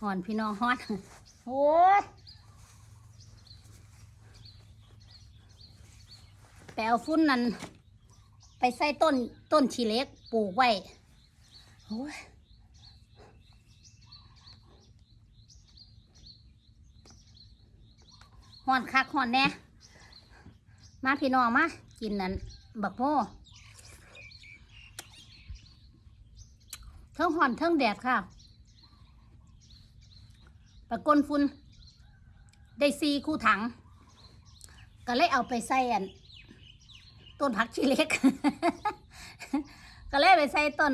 หอนพี่น้องฮอนโอ้ยแปลวฟุ้นนั้นไปใส่ต้นต้นชีเล็กปลูกไว้โอ้ยหอนคักหอนแน่มาพี่น้องมา กินนั้นบักโม่เทิงหอนเทิงแดดค่ะ ปะกนฟุนได้ซีคู่ถัง ก็เลยเอาไปใส่อันต้นผักชีเล็ก ก็เลยไปใส่ต้น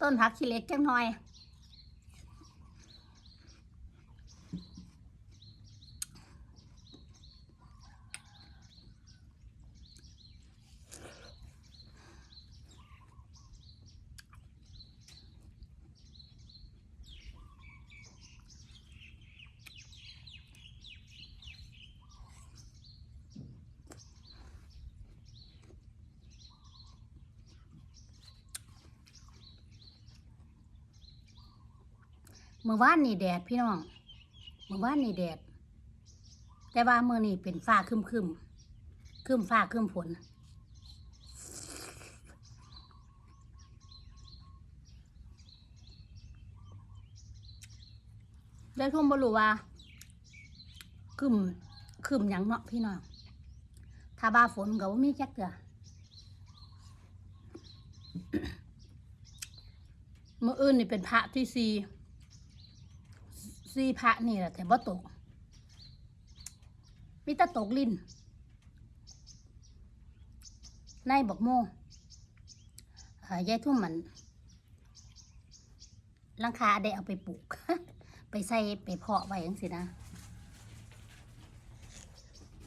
ต้นผักชีเล็กจังหน่อย มื่อวานนี่แดดพี่น้องเมื่อวานนี่แดด แต่ว่าเมื่อนี่เป็นฟ้าคึมคึมคึมฟ้าคึมฝนได้ทุ่มบรูว่าคึมคึมหยังเนาะพี่น้องถ้าบ้าฝนก็บ่ามีจักเถื่อเมื่ออื่นนี่เป็นพระที่สี่ ซีพระนี่แหละแต่ว่าตกมีแต่ตกลิ้นในบอกโมเอ่อยายทุ่มมันลังคาได้เอาไปปลูก ไปใส่ไปเพาะไว้ยังสินะ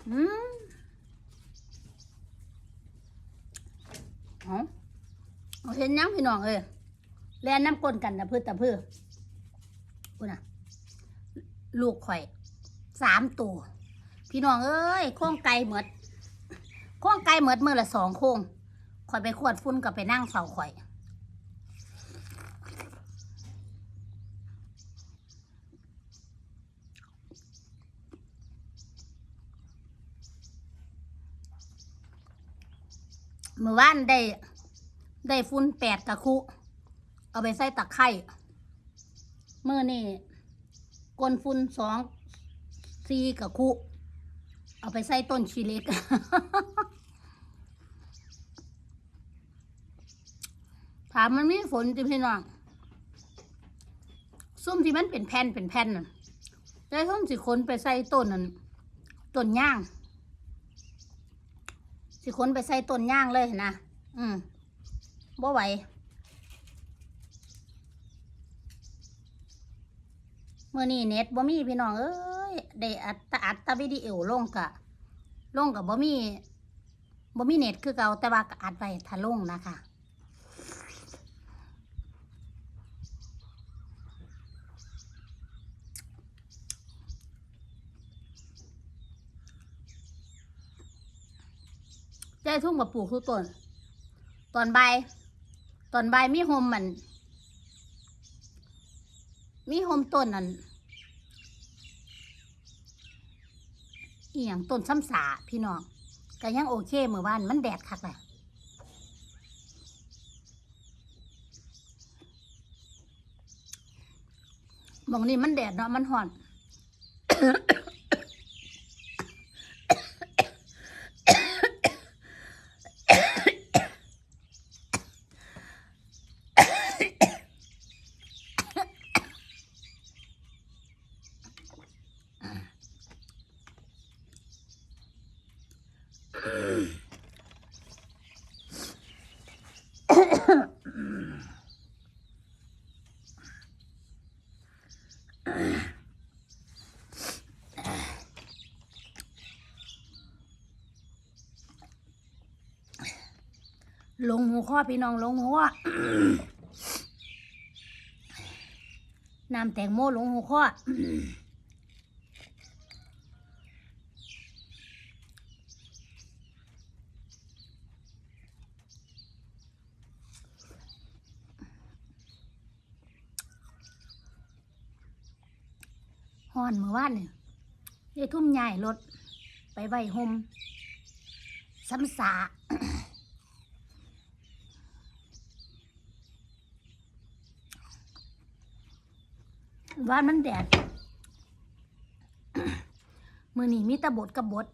อืมเอาเอาเห็นยังพี่น้องเอ้ยแล่นน้ำก้นกันนะเพื่อตะเพื่อพูดนะ ลูกข่อยสามตัว พี่น้องเอ้ยโค้งไก่เหมือดโค้งไก่เหมือดมือละสองโค้งข่อยไปขวดฟุ้นกับไปนั่งเฝ้าข่อย เมื่อวานได้ ได้ฟุ้นแปดกะคุ เอาไปใส่ตะไคร่เมื่อนี่ กลฟุนสองซีกับคุ เอาไปใส่ต้นชีเล็ก ถามมันมีฝนจิพี่น้องซุ่มที่มันเป็นแผ่นเป็นแผ่นน่ะได้ส้มสิคนไปใส่ต้นนั่นต้นย่าง สิคนไปใส่ต้นย่างเลยนะ อืมบ่ไหว เมื่อนี้เน็ตบ่มีพี่น้องเอ้ยได้อัดตอัดตะวิดีโอลงกะลงกับบ่มีบ่มีเน็ตคือเก่าแต่ว่าอัดไว้ถ้าลงนะคะใจทุ่งกับปลูกทุกต้นตอนใบตอนใบมีโฮมมัน มีโฮมต้นนั่นอีหยังต้นซ้ำสาพี่น้องก็ยังโอเคเมื่อวานมันแดดคักเลยมองนี่มันแดดเนาะมันหอน ลงหัวข้อพี่น้องลงหัวน้ำแตงโมลงหัวข้อฮ้อนเมื่อวานเนี่ยยายทุ่มใหญ่รถไปไหว้ห่มซ้ำสา ว่านมันแดด มือนี้มีตะบดกับบด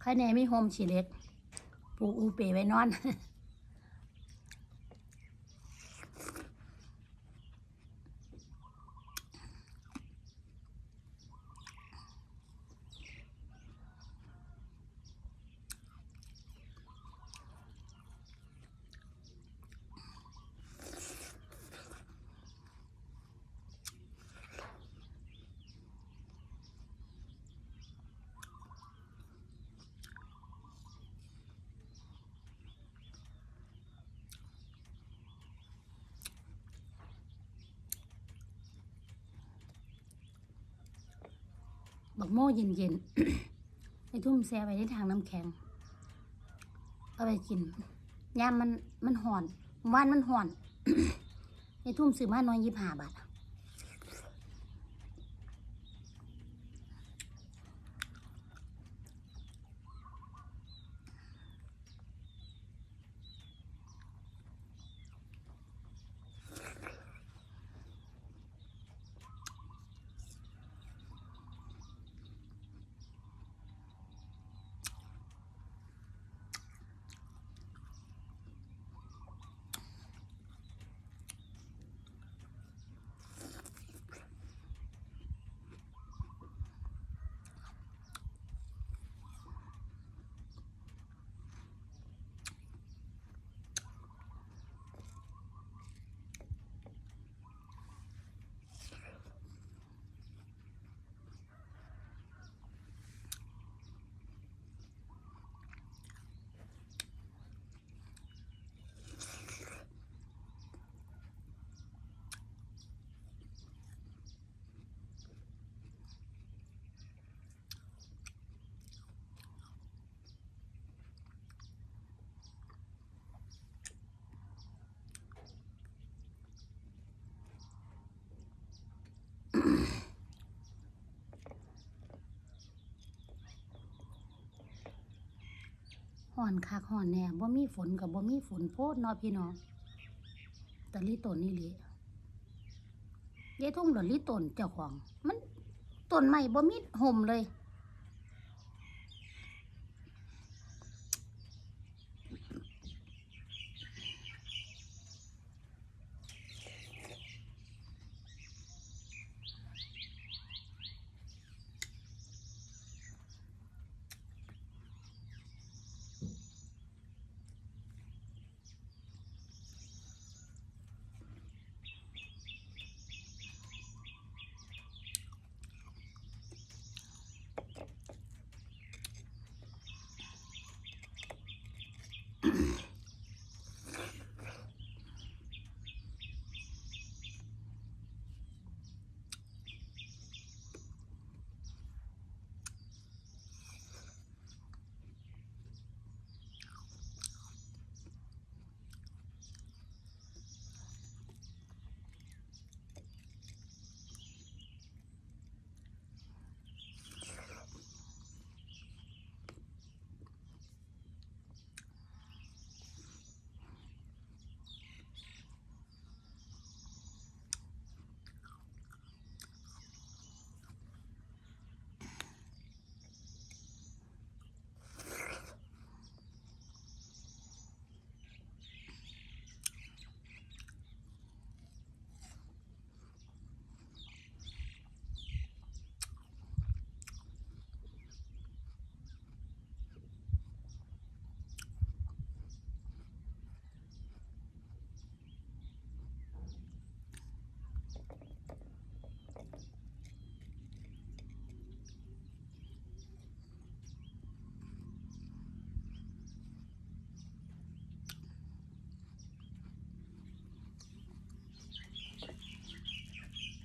ใครแน่มีโฮมฉีเล็ก ปลูกอูเปไว้นอน บักโม่เย็นๆไปทุ่มแซ่ไปในทางน้ำแข็งเอาไปกินยามมันมันห่อนว่านมันห่อน ในทุ่มซื้อมาน้อยยี่ห้าบาท ห่อนคักห่อนแน่บ่มีฝนกับบ่มีฝนโพดเนาะพี่น้องแต่ลิต้นนี่ลิยายทุ่งหล่นลิต้นเจ้าของ มันต้นใหม่บ่มีห่มเลย